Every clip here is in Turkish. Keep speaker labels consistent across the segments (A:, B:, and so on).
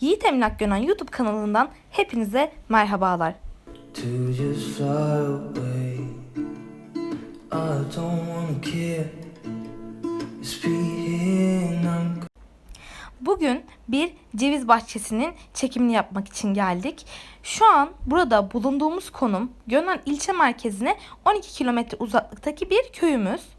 A: Yiğit Emlak Gönen YouTube kanalından hepinize merhabalar. Bugün bir ceviz bahçesinin çekimini yapmak için geldik. Şu an burada bulunduğumuz konum Gönen ilçe merkezine 12 kilometre uzaklıktaki bir köyümüz.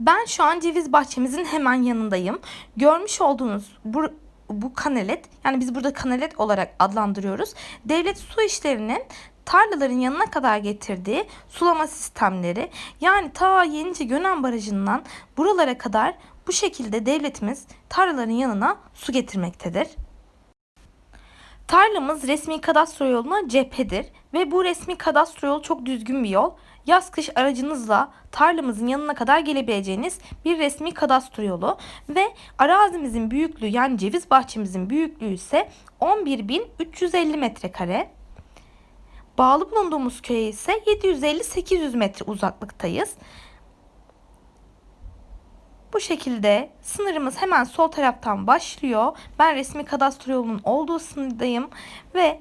A: Ben şu an ceviz bahçemizin hemen yanındayım. Görmüş olduğunuz bu, bu kanalet yani biz burada kanalet olarak adlandırıyoruz. Devlet su işlerinin tarlaların yanına kadar getirdiği sulama sistemleri yani ta Yenice Gönen Barajı'ndan buralara kadar bu şekilde devletimiz tarlaların yanına su getirmektedir. Tarlamız resmi kadastro yoluna cephedir ve bu resmi kadastro yolu çok düzgün bir yol. Yaz kış aracınızla tarlamızın yanına kadar gelebileceğiniz bir resmi kadastro yolu ve arazimizin büyüklüğü yani ceviz bahçemizin büyüklüğü ise 11.350 metrekare. Bağlı bulunduğumuz köye ise 750-800 metre uzaklıktayız. Bu şekilde sınırımız hemen sol taraftan başlıyor. Ben resmi kadastro yolunun olduğu sınırdayım ve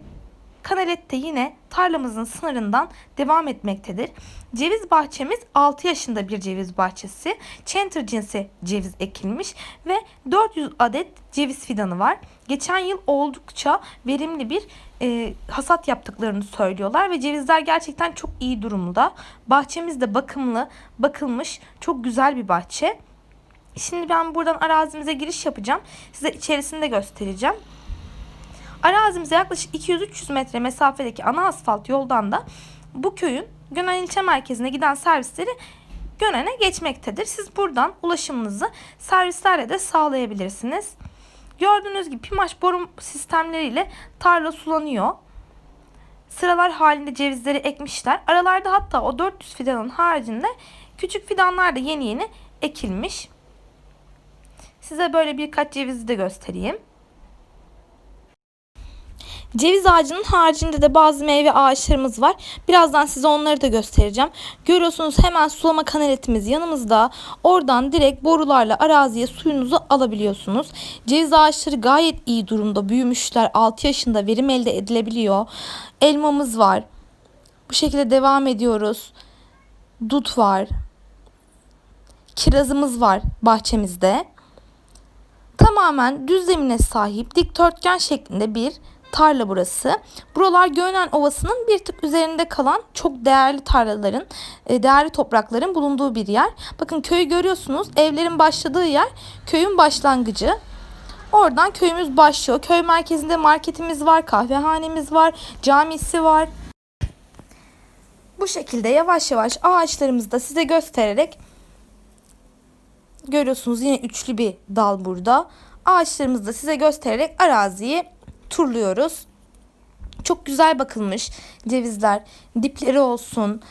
A: kanalet de yine tarlamızın sınırından devam etmektedir. Ceviz bahçemiz 6 yaşında bir ceviz bahçesi. Center cinsi ceviz ekilmiş ve 400 adet ceviz fidanı var. Geçen yıl oldukça verimli bir e, hasat yaptıklarını söylüyorlar ve cevizler gerçekten çok iyi durumda. Bahçemiz de bakımlı, bakılmış, çok güzel bir bahçe. Şimdi ben buradan arazimize giriş yapacağım. Size içerisini de göstereceğim. Arazimize yaklaşık 200-300 metre mesafedeki ana asfalt yoldan da bu köyün Gönen ilçe merkezine giden servisleri Gönen'e geçmektedir. Siz buradan ulaşımınızı servislerle de sağlayabilirsiniz. Gördüğünüz gibi pimaş boru sistemleriyle tarla sulanıyor. Sıralar halinde cevizleri ekmişler. Aralarda hatta o 400 fidanın haricinde küçük fidanlar da yeni yeni ekilmiş. Size böyle birkaç cevizi de göstereyim. Ceviz ağacının haricinde de bazı meyve ağaçlarımız var. Birazdan size onları da göstereceğim. Görüyorsunuz hemen sulama kanaletimiz yanımızda. Oradan direkt borularla araziye suyunuzu alabiliyorsunuz. Ceviz ağaçları gayet iyi durumda. Büyümüşler. 6 yaşında verim elde edilebiliyor. Elmamız var. Bu şekilde devam ediyoruz. Dut var. Kirazımız var bahçemizde. Tamamen düz zemine sahip dikdörtgen şeklinde bir tarla burası. Buralar Gönen Ovası'nın bir tık üzerinde kalan çok değerli tarlaların, e, değerli toprakların bulunduğu bir yer. Bakın köyü görüyorsunuz. Evlerin başladığı yer köyün başlangıcı. Oradan köyümüz başlıyor. Köy merkezinde marketimiz var, kahvehanemiz var, camisi var. Bu şekilde yavaş yavaş ağaçlarımızı da size göstererek görüyorsunuz yine üçlü bir dal burada. Ağaçlarımızı da size göstererek araziyi turluyoruz. Çok güzel bakılmış cevizler. Dipleri olsun,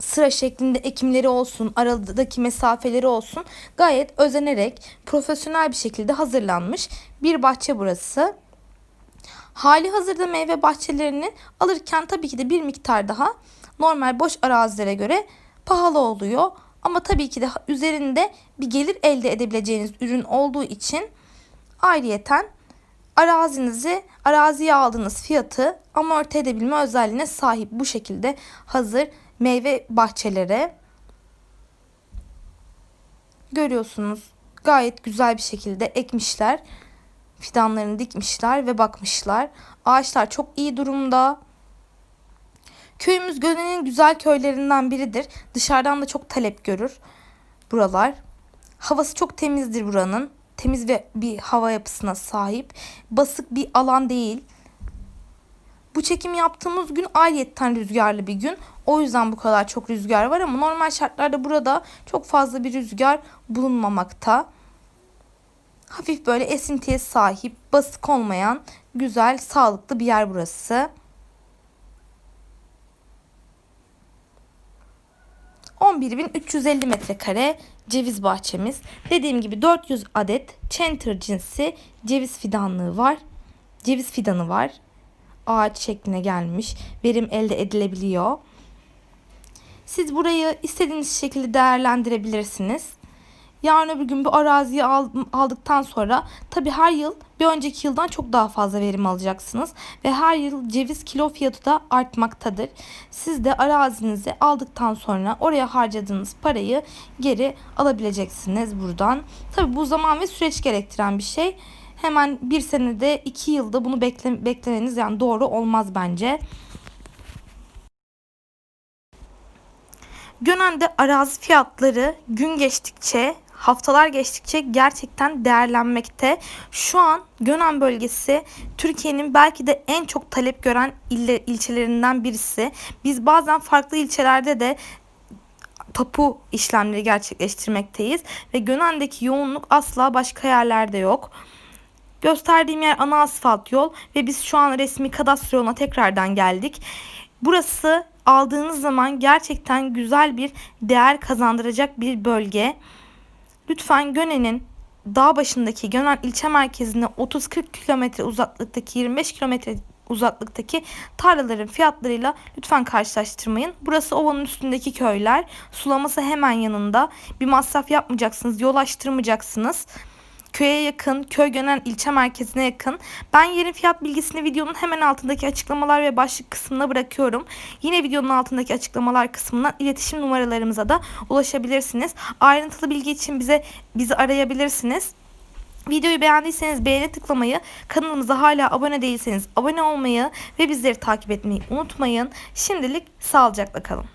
A: sıra şeklinde ekimleri olsun, aradaki mesafeleri olsun. Gayet özenerek profesyonel bir şekilde hazırlanmış bir bahçe burası. Hali hazırda meyve bahçelerini alırken tabii ki de bir miktar daha normal boş arazilere göre pahalı oluyor. Ama tabii ki de üzerinde bir gelir elde edebileceğiniz ürün olduğu için ayrıyeten arazinizi, araziye aldığınız fiyatı amorti edebilme özelliğine sahip bu şekilde hazır meyve bahçeleri görüyorsunuz. Gayet güzel bir şekilde ekmişler. Fidanlarını dikmişler ve bakmışlar. Ağaçlar çok iyi durumda. Köyümüz Gönen'in güzel köylerinden biridir. Dışarıdan da çok talep görür buralar. Havası çok temizdir buranın. Temiz ve bir hava yapısına sahip. Basık bir alan değil. Bu çekim yaptığımız gün ayrıyetten rüzgarlı bir gün. O yüzden bu kadar çok rüzgar var ama normal şartlarda burada çok fazla bir rüzgar bulunmamakta. Hafif böyle esintiye sahip, basık olmayan, güzel, sağlıklı bir yer burası. 11.350 metrekare ceviz bahçemiz. Dediğim gibi 400 adet Center cinsi ceviz fidanlığı var. Ceviz fidanı var. Ağaç şekline gelmiş. Verim elde edilebiliyor. Siz burayı istediğiniz şekilde değerlendirebilirsiniz. Yarın öbür gün bu araziyi al- aldıktan sonra tabii her yıl bir önceki yıldan çok daha fazla verim alacaksınız ve her yıl ceviz kilo fiyatı da artmaktadır. Siz de arazinizi aldıktan sonra oraya harcadığınız parayı geri alabileceksiniz buradan. Tabii bu zaman ve süreç gerektiren bir şey. Hemen bir senede iki yılda bunu bekle, beklemeniz yani doğru olmaz bence. Gönen'de arazi fiyatları gün geçtikçe, haftalar geçtikçe gerçekten değerlenmekte. Şu an Gönen bölgesi Türkiye'nin belki de en çok talep gören ille, ilçelerinden birisi. Biz bazen farklı ilçelerde de tapu işlemleri gerçekleştirmekteyiz ve Gönen'deki yoğunluk asla başka yerlerde yok. Gösterdiğim yer ana asfalt yol ve biz şu an resmi kadastro yoluna tekrardan geldik. Burası aldığınız zaman gerçekten güzel bir değer kazandıracak bir bölge. Lütfen Gönen'in dağ başındaki Gönen ilçe merkezine 30-40 kilometre uzaklıktaki 25 kilometre uzaklıktaki tarlaların fiyatlarıyla lütfen karşılaştırmayın. Burası ovanın üstündeki köyler. Sulaması hemen yanında. Bir masraf yapmayacaksınız, yol açtırmayacaksınız köye yakın, köy gönen ilçe merkezine yakın. Ben yerin fiyat bilgisini videonun hemen altındaki açıklamalar ve başlık kısmına bırakıyorum. Yine videonun altındaki açıklamalar kısmından iletişim numaralarımıza da ulaşabilirsiniz. Ayrıntılı bilgi için bize bizi arayabilirsiniz. Videoyu beğendiyseniz beğeni tıklamayı, kanalımıza hala abone değilseniz abone olmayı ve bizleri takip etmeyi unutmayın. Şimdilik sağlıcakla kalın.